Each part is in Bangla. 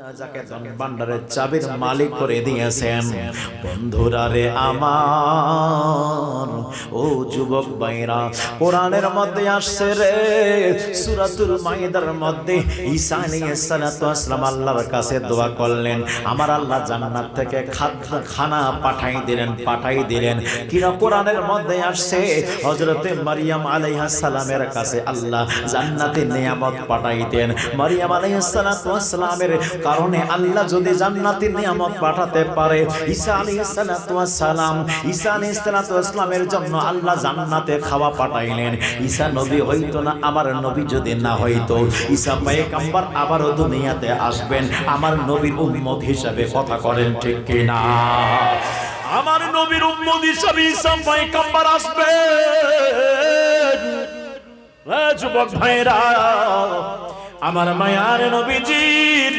যাকে ভান্ডারের চাবির মালিক করে দিয়েছেন। বন্ধুরা রে আমার ও যুবক ভাইরা কোরআনের মধ্যে আসছে রে সূরাতুল মাইদার মধ্যে ঈসা আলাইহিস সালাতু ওয়াসসালাম আল্লাহর কাছে দোয়া করলেন। আমার আল্লাহ জান্নাত থেকে খাদ্য খানা পাঠাই দিলেন পাঠাই দিলেন। কিনা কোরআনের মধ্যে আসছে হযরতে মারিয়াম আলাইহিস সালামের কাছে আল্লাহ জান্নাতের নিয়ামত পাঠাইতেন। মারিয়াম আলাইহিস সালাতু ওয়াসসালামের কারণে আল্লাহ যদি জান্নাতের নিয়ামত পাঠাতে পারে, ঈসা আলাইহিস সালাতু ওয়াসসালাম, ঈসা আলাইহিস সালাতু ওয়াসসালামের জন্য আল্লাহ জান্নাতে খাওয়া পাঠাইলেন। ঈসা নবী হইতো না, আমার নবী যদি না হইতো, ঈসা পয়গম্বর আবারও দুনিয়াতে আসবেন। আমার নবীর উম্মত হিসাবে কথা করেন ঠিক কিনা? আমার নবীর উম্মত হিসাবে ঈসা পয়গম্বর আসবেন এ যুবক ভাইরা, আমার মায়ার নবীজির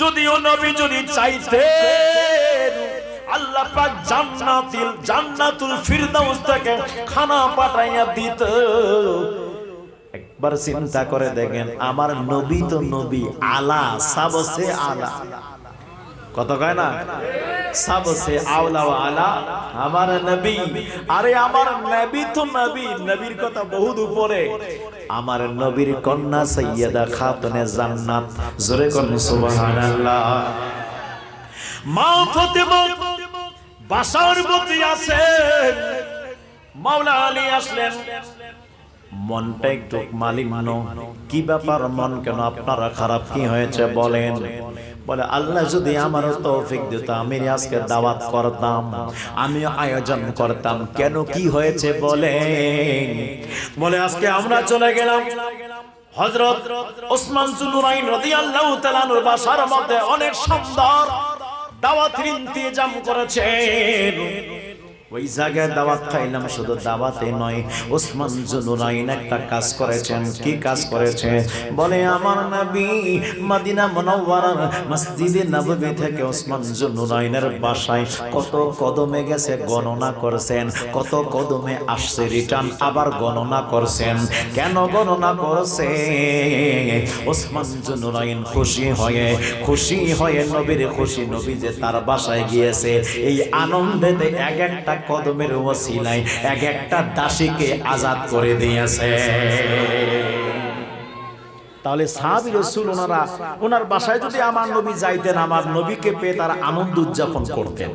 যদিও নবী যদি চাইতেন, আল্লাহ পাক জান্নাতুল জান্নাতুল ফিরদাউস থেকে খানা পাঠাইয়া দিত। একবার চিন্তা করে দেখেন, আমার নবী তো নবী, আলা, সাবসে আলা। কত কয় না? সাবসে আওলা আলা আমার নবী আরে আমার নবী তো নবী নবীর কথা উপরে আমার নবীর কন্যা খাতুনে জান্নাত জোরে কোন সুবহানাল্লাহ মা ফাতেমা বাসার মধ্যে আছেন আলী আসলেন মনটা একটু কি ব্যাপার? মন কেন আপনারা খারাপ? কি হয়েছে? বলেন। বলে, আল্লাহ যদি আমারও তৌফিক দিত, আমি আজকে দাওয়াত করতাম আমি আয়োজন করতাম। কেন কি হয়েছে বলে বলে, আজকে আমরা চলে গেলাম হযরত ওসমান জুনুরাইন রাদিয়াল্লাহু তাআলার বাসার মধ্যে অনেক সুন্দর দাওয়াতের জাম করেছেন। ওই জায়গায় দাওয়াত খাইলাম, শুধু দাওয়াতে নয়, ওসমান একটা কাজ করেছেন। কি কাজ করেছে বলে, আমার নবী মসজিদে নববী থেকে ওসমান বাসায় কত কদমে গেছে গণনা করছেন, কত কদমে আসছে রিটার্ন আবার গণনা করছেন। কেন গণনা করছে? ওসমান জুনুরাইন খুশি হয়ে খুশি হয়ে নবীর খুশি নবী যে তার বাসায় গিয়েছে, এই আনন্দেতে এক একটা কদমের ওসিলায় এক একটা দাসীকে আজাদ করে দিয়েছে। তাহলে সাহাবি রসুল ওনারা, ওনার বাসায় যদি আমার নবী যাইতেন, আমার নবীকে পেয়ে তারা আনন্দ উদযাপন করতেন।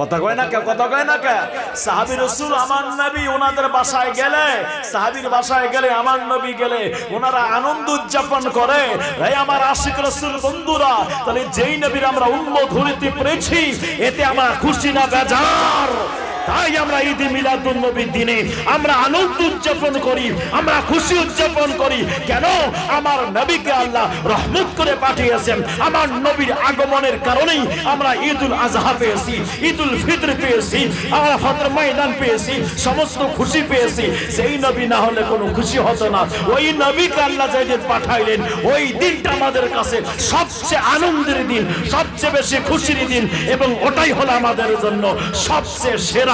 কথা কয় না কে? কথা কয় না কে? সাহাবি রসুল আমার নবী ওনাদের বাসায় গেলে, সাহাবির বাসায় গেলে আমার নবী গেলে ওনারা আনন্দ উদযাপন করে। এই আমার আশিক রসুল বন্ধুরা, তাহলে যেই নবীর আমরা উন্মত হইতে পেরেছি, এতে আমরা খুশি না বেজার। তাই আমরা ঈদ মিলাদুল নবীর দিনে আমরা আনন্দ উদযাপন করি, আমরা খুশি উদযাপন করি। কেন? আমার নবীকে আল্লাহ রহমত করে পাঠিয়েছেন। আমার নবীর আগমনের কারণেই আমরা ঈদুল আজহা পেয়েছি, ঈদুল ফিতর পেয়েছি আমরা ফতর ময়দান পেয়েছি, সমস্ত খুশি পেয়েছি। সেই নবী না হলে কোনো খুশি হতো না। ওই নবীকে আল্লাহ যেদিন পাঠাইলেন, ওই দিনটা আমাদের কাছে সবচেয়ে আনন্দের দিন, সবচেয়ে বেশি খুশির দিন। এবং ওটাই হলো আমাদের জন্য সবচেয়ে সেরা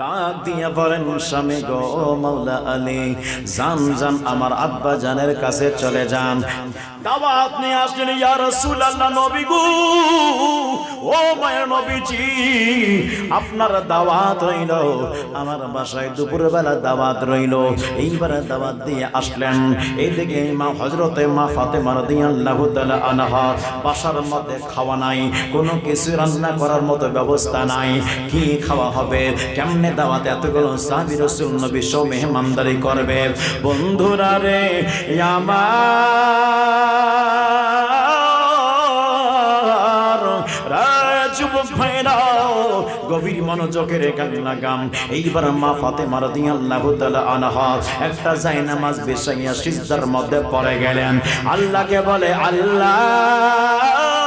ডাক দিয়ে বলেন, স্বামী গো মাওলা আলী জান জান আমার আব্বা জানের কাছে চলে যান। দাওয়াত নিয়ে আসলেন নবী গো, ও দাওয়াত আমার বাসায় দুপুরবেলা দাওয়াত এইবার দাওয়াত দিয়ে আসলেন। এইদিকে মা মা বাসার মধ্যে খাওয়া নাই, কোনো কিছু রান্না করার মতো ব্যবস্থা নাই। কি খাওয়া হবে? কেমনে দাওয়াত এতগুলো সাহাবী রাসূল নবী সব মেহমানদারি করবে। বন্ধুরা রে আমার রা যুবক ভাইরা, গভীর মনোযোগের কান্না গাম। এইবার মা ফাতেমা রাদিয়াল্লাহু তাআলা আনহা একটা জায়নামাজ বিছাইয়া সিজদার মধ্যে পড়ে গেলেন। আল্লাহকে বলে, আল্লাহ!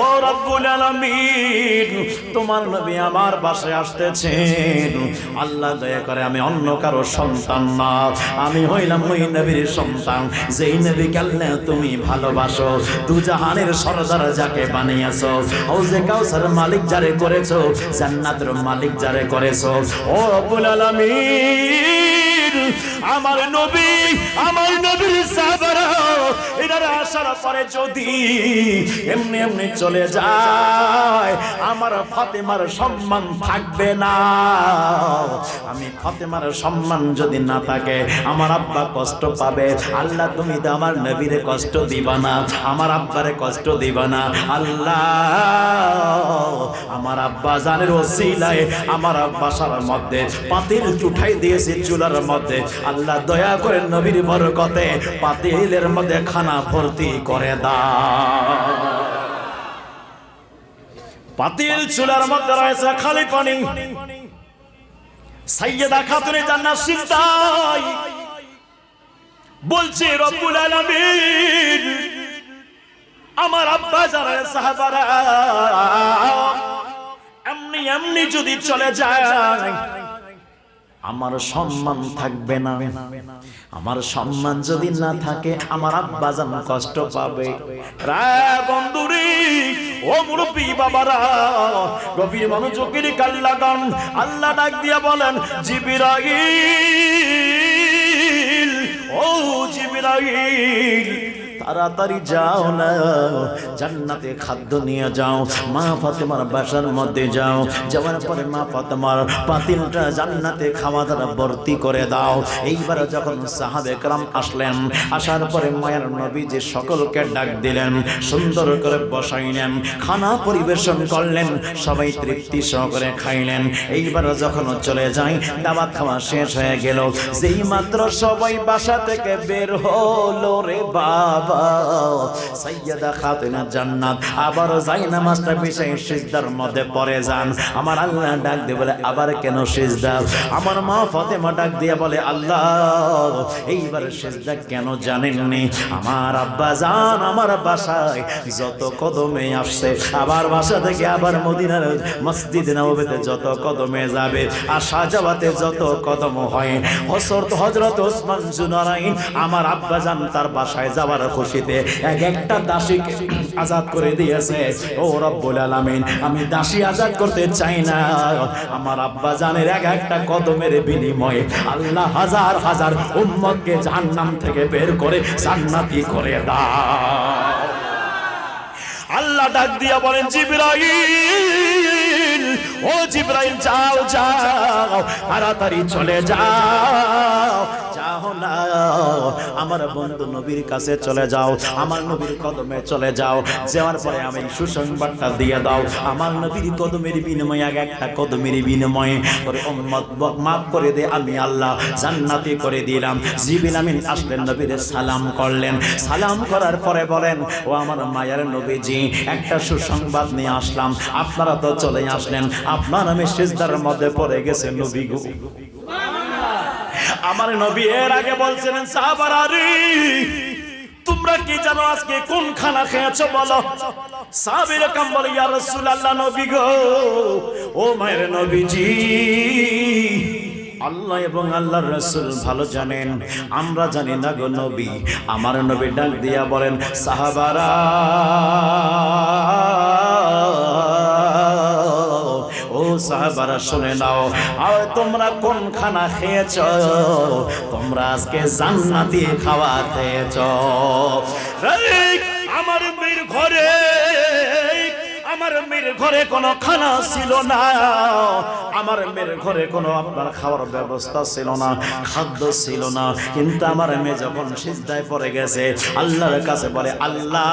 ও রব্বুল আলামিন, তোমার নবী আমার বাসায় আসতেছেন। আল্লাহ দয়া করে আমি অন্য কারও সন্তান না। আমি হইলাম ওই নবীর সন্তান, যেই নবীকে আল্লাহ তুমি ভালোবাসো? দু জাহানের সরদার যাকে বানিয়েছো, হাউজে কাউসার মালিক যারে করেছ, জান্নাতের মালিক যারে করেছ। ও রব্বুল আলামিন আমার নবী, আমার নবীর সাহাবারা এনারা আসার পরে যদি এমনি এমনি চলে যায়, আমার ফাতেমার সম্মান থাকবে না। আমি ফাতেমার সম্মান যদি না থাকে, আমার আব্বা কষ্ট পাবে। আল্লাহ, তুমি তো আমার নবীরে কষ্ট দিবা না, আমার আব্বারে কষ্ট দিবা না। আল্লাহ, আমার আব্বা জানের ওসিলায়, আমার বাসার মধ্যে পাতিল চুঠাই দিয়েছে চুলার মধ্যে। আল্লাহ দয়া করে নবীর বরকতে পাতিলের মধ্যে খানা ভর্তি করে দাও। পাতিল চুলার মধ্যে রয়েছে খালি পানি। সাইয়েদা খাতুনে বলছে, রব্বুল আমার আব্বা যারা সাহাবারা, এমনি এমনি যদি চলে যায় আমার সম্মান থাকবে না। আমার সম্মান যদি না থাকে, আমার আব্বা যেন কষ্ট পাবে। বন্ধুরি, ও আল্লাহ ডাক দিয়া বলেন, জিবিরাইল, ও জিবিরাইল তাড়াতাড়ি যাও না। জান্নাতে খাদ্য নিয়ে যাও। মা ফাতেমার বাসার মধ্যে যাও। যাওয়ার পরে মা ফাতেমার পাতিলটা জান্নাতে খাওয়া দ্বারা ভর্তি করে দাও। এইবার যখন সাহাবে একরাম আসলেন, আসার পরে মায়ের নবী যে সকলকে ডাক দিলেন, সুন্দর করে বসাইলেন, খানা পরিবেশন করলেন, সবাই তৃপ্তি সহকারে খাইলেন। এইবার যখন চলে যায় দাবাত খাওয়া শেষ হয়ে গেল। যেই মাত্র সবাই বাসা থেকে বের হলো রে বাবা। জান্নাত। আবার বিষয় সিজদার মধ্যে যান। আমার আল্লাহ ডাক দিয়ে বলে, আবার কেন সিজদা? আমার মা ডাক দিয়ে বলে, আল্লাহ, এইবার সিজদা কেন জানেননি? আমার আব্বা আমার বাসায়, যত কদমে আসছে, আবার বাসা থেকে আবার মদিনার মসজিদ নববীতে যত কদমে যাবে, আসা যাওয়াতে যত কদম হয়। হসরত হজরত ওসমান জুনারাইন, আমার আব্বা জান তার বাসায় যাওয়ার খুশিতে এক একটা দাসীকে আজাদ করে দিয়েছে। ও রব্বুল আলামিন, আমি দাসী আজাদ করতে চাই না। আমার আব্বা জানের এক একটা কদমের বিনিময়ে আল্লাহ হাজার হাজার উম্মতকে জাহান্নাম থেকে বের করে জান্নাতি করে দাও। আল্লাহ ডাক দিয়া বলেন, জিবরাইল! ও জিবরাইল, যাও যাও, তাড়াতাড়ি চলে যাও। যাও না, আমার বন্ধু নবীর কাছে চলে যাও, আমার নবীর কদমে চলে যাও। যাওয়ার পরে আমি সুসংবাদটা দিয়ে দাও। আমার নবীর কদমের বিনিময়ে, এক একটা কদমের বিনিময়ে করে উম্মত মাফ করে দে আমি আল্লাহ, জান্নাতি করে দিলাম। জিবিল আমিন আসলেন নবীর সালাম করলেন। সালাম করার পরে বলেন, ও আমার মায়ের নবীজি, একটা সুসংবাদ নিয়ে আসলাম। আপনারা তো চলে আসলেন। আপনার আমি সিজদার মধ্যে পড়ে গেছে নবী গো। আমার নবী এর আগে বলছিলেন, সাহাবারা রে, তোমরা কি জানো আজকে কোন খানা খেয়েছো বলো? সাহাবীর কাম বলে, ইয়া রাসূলুল্লাহ, নবী গো, ও মায়ের নবীজি, আল্লাহ এবং আল্লাহর রাসূল ভালো জানেন, আমরা জানি না গো নবী। আমার নবী ডাক দিয়া বলেন, সাহাবারা সাহাবারা শুনে নাও। আর, তোমরা কোন খানা খেয়েছ? তোমরা আজকে জান্নাতি খাওয়া খেয়েছ। আমার মেয়ের ঘরে মেয়ের ঘরে কোনো খানা ছিল না। আমার মেয়ের ঘরে কোনো আপনার খাওয়ার ব্যবস্থা ছিল না, খাদ্য ছিল না। কিন্তু আমার মেয়ে যখন সিজদায় পড়ে গেছে, আল্লাহর কাছে বলে, আল্লাহ,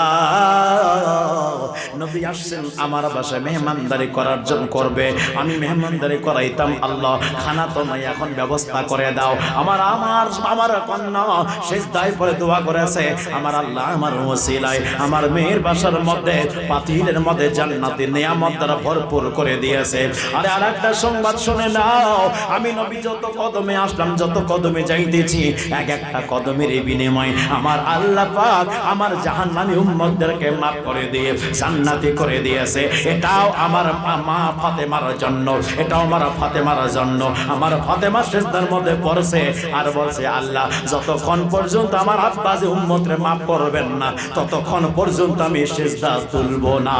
নবী আসছেন আমার বাসায় মেহমানদারি করার জন্য করবে। আমি মেহমানদারি করাইতাম, আল্লাহ, খানা তো নাই এখন ব্যবস্থা করে দাও। আমার আমার আমার কন্যা সিজদায় পরে দোয়া করেছে। আমার আল্লাহ আমার ওসিলায়, আমার মেয়ের বাসার মধ্যে, পাতিলের মধ্যে জান্নাতে নিয়ামত দ্বারা ভরপুর করে দিয়েছে। আরে আর একটা সংবাদ শুনে নাও। আমি নবী যত কদমে আসলাম, যত কদমে যাইতেছি, এক একটা কদমের বিনিময় আমার আল্লাহ পাক আমার জাহান্নামী উম্মতদেরকে মাফ করে দিয়ে, জান্নাতি করে দিয়েছে। এটাও আমার মা- ফাতেমার জন্য, এটাও আমার ফাতেমার জন্য। আমার ফাতেমা শেষদার মধ্যে পড়ছে আর বলছে, আল্লাহ, যতক্ষণ পর্যন্ত আমার আব্বা উম্মতরে মাফ করবেন না, ততক্ষণ পর্যন্ত আমি শেষদা তুলব না।